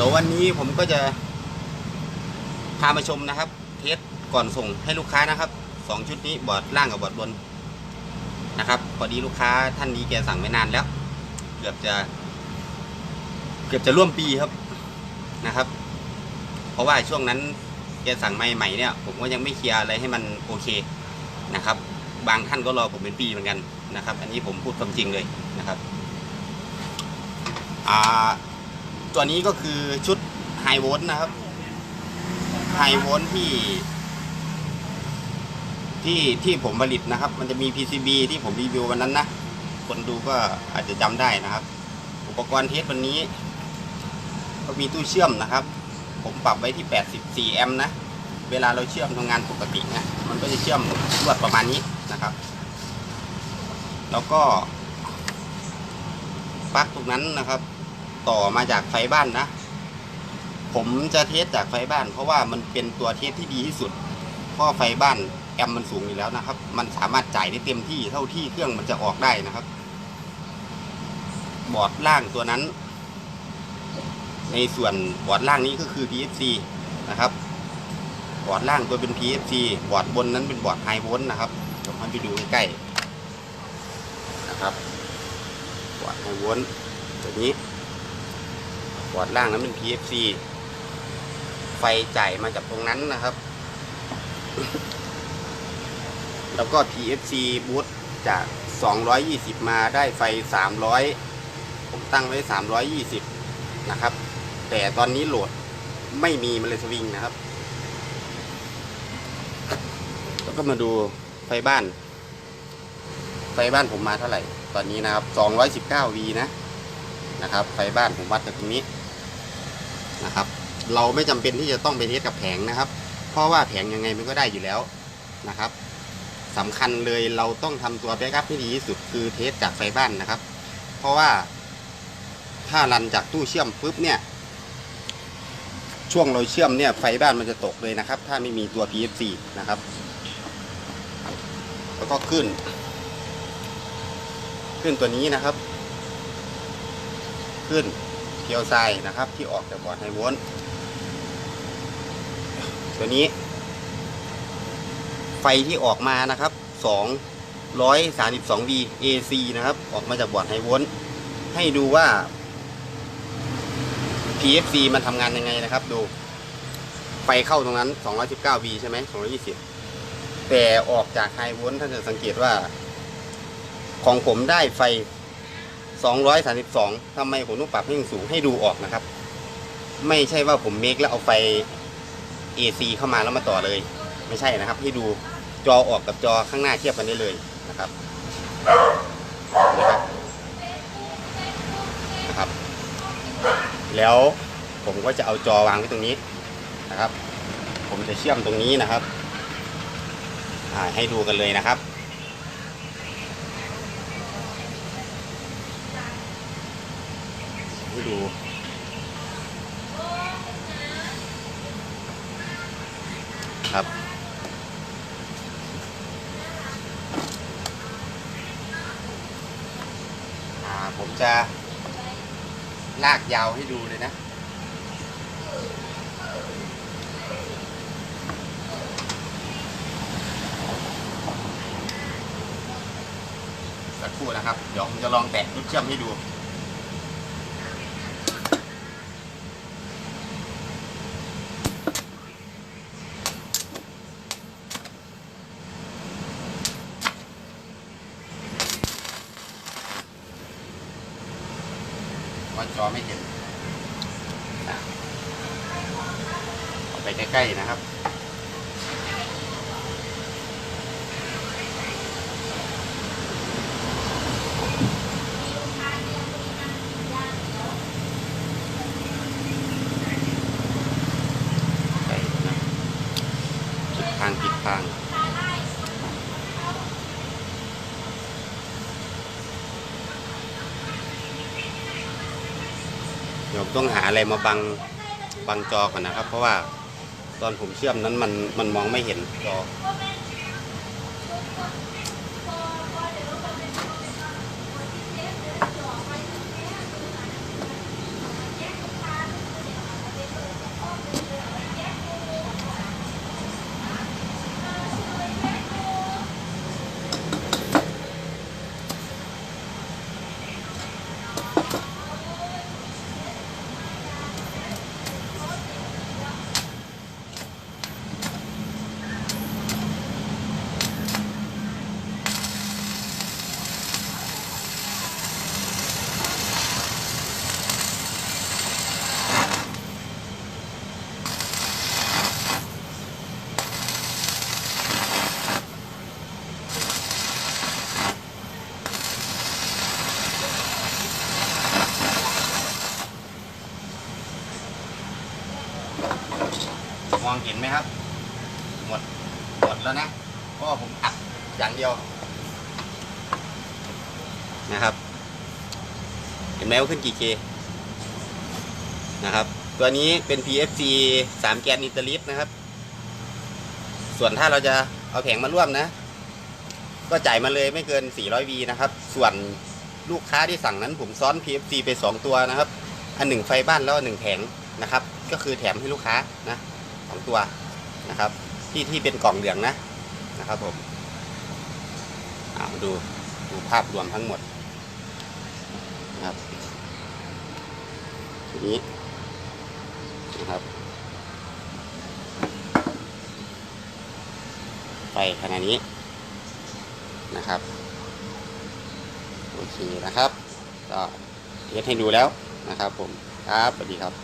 ดี๋ยววันนี้ผมก็จะพามาชมนะครับ เทสก่อนส่งให้ลูกค้านะครับสองชุดนี้บอร์ดล่างกับบอร์ดบนนะครับพอดีลูกค้าท่านนี้แกสั่งไม่นานแล้ว เกือบจะ เกือบจะร่วมปีครับนะครับ เพราะว่าช่วงนั้นแกสั่งใหม่ๆเนี่ย ผมก็ยังไม่เคลียร์อะไรให้มันโอเคนะครับ บางท่านก็รอผมเป็นปีเหมือนกันนะครับ อันนี้ผมพูดความจริงเลยนะครับอ่า ตัวนี้ก็คือชุดไฮโวลต์นะครับไฮโวลต์ที่ที่ที่ผมผลิตนะครับ มันจะมี PCB ที่ผมรีวิววันนั้นนะ คนดูก็อาจจะจำได้นะครับ อุปกรณ์เทสวันนี้ ก็มีตู้เชื่อมนะครับ ผมปรับไว้ที่ 84 แอมป์นะ เวลาเราเชื่อมทำงานปกติเนี่ยมันก็จะเชื่อมรวดประมาณนี้นะครับ แล้วก็ปลั๊กตรงนั้นนะครับ ต่อมาจากไฟบ้านนะ ผมจะเทสจากไฟบ้าน เพราะว่ามันเป็นตัวเทสที่ดีที่สุด เพราะไฟบ้านแอมมันสูงอยู่แล้วนะครับ มันสามารถจ่ายได้เต็มที่เท่าที่เครื่องมันจะออกได้นะครับ บอร์ดล่างตัวนั้น ในส่วนบอร์ดล่างนี้ก็คือ PFC นะครับ บอร์ดล่างตัวเป็น PFC บอร์ดบนนั้นเป็นบอร์ดไฮโวลต์นะครับเดี๋ยวมไปดูใกล้ๆนะครับบอร์ดไฮโวลต์ตัวนี้ อร์ดล่างนั้นเป็น PFC ไฟจ่ายมาจากตรงนั้นนะครับ แล้วก็ PFC บูตจาก 220 มาได้ไฟ 300 ผมตั้งไว้ 320 นะครับ แต่ตอนนี้โหลดไม่มีมันเลยสวิงนะครับ แล้วก็มาดูไฟบ้าน ไฟบ้านผมมาเท่าไหร่ ตอนนี้นะครับ 219 V นะนะครับ ไฟบ้านผมวัดจากตรงนี้ นะครับ เราไม่จำเป็นที่จะต้องไปเทสกับแผงนะครับ เพราะว่าแผงยังไงมันก็ได้อยู่แล้วนะครับสำคัญเลยเราต้องทำตัวแบ็กอัพให้ดีที่สุดคือเทสจากไฟบ้านนะครับ เพราะว่าถ้ารันจากตู้เชื่อมปุ๊บเนี่ย ช่วงเราเชื่อมเนี่ยไฟบ้านมันจะตกเลยนะครับ ถ้าไม่มีตัว PFC นะครับ แล้วก็ขึ้น ขึ้นตัวนี้นะครับ ขึ้น เพียวไซนะครับ ที่ออกจากบอร์ดไฮวลต์ตัวนี้ ไฟที่ออกมานะครับ232 V AC นะครับ ออกมาจากบอร์ดไฮโวลต์ให้ดูว่า PFC มันทำงานยังไงนะครับ ดู ไฟเข้าตรงนั้น 219 V ใช่ไหม220 แต่ออกจากไฮโวลต์ท่านจะสังเกตว่า ของผมได้ไฟ 232ทำไมผมต้องปรับให้สูงให้ดูออกนะครับ ไม่ใช่ว่าผมเมคแล้วเอาไฟ AC เข้ามาแล้วมาต่อเลย ไม่ใช่นะครับ ให้ดูจอออกกับจอข้างหน้าเทียบกันได้เลยนะครับนะครับนะครับ แล้วผมก็จะเอาจอวางไว้ตรงนี้นะครับ ผมจะเชื่อมตรงนี้นะครับให้ดูกันเลยนะครับ ให้ดูครับ ผมจะลากยาวให้ดูเลยนะสักครู่นะครับ เดี๋ยวผมจะลองแตะลูกเชื่อมให้ดู ว่าจอไม่เห็นเอาไปใกล้ๆนะครับ ใกล้นะผิดทางผิดทาง เดี๋ยวผ มต้องหาอะไรมาบังบังจอก่อนนะครับ เพราะว่าตอนผมเชื่อมนั้นมันมันมองไม่เห็นจอ เห็นไหมครับ หมดหมดแล้วนะเพราะว่าผมอัดอย่างเดียวนะครับ เห็นไหมว่าขึ้นกี่ K นะครับ ตัวนี้เป็น PFC 3 แกนอินเตอร์ลิฟนะครับ ส่วนถ้าเราจะเอาแผงมาร่วมนะ ก็จ่ายมาเลยไม่เกิน 400V นะครับ ส่วนลูกค้าที่สั่งนั้นผมซ้อน PFC ไป 2 ตัวนะครับ อันหนึ่งไฟบ้านแล้วอันหนึ่งแผงนะครับ ก็คือแถมให้ลูกค้านะ สองตัวนะครับ ที่ที่เป็นกล่องเหลืองนะนะครับผมเอามาดูดูภาพรวมทั้งหมดนะครับทีนี้นะครับไฟขนาดนี้นะครับโอเคนะครับ ก็เทสให้ดูแล้วนะครับผมครับสวัสดีครับ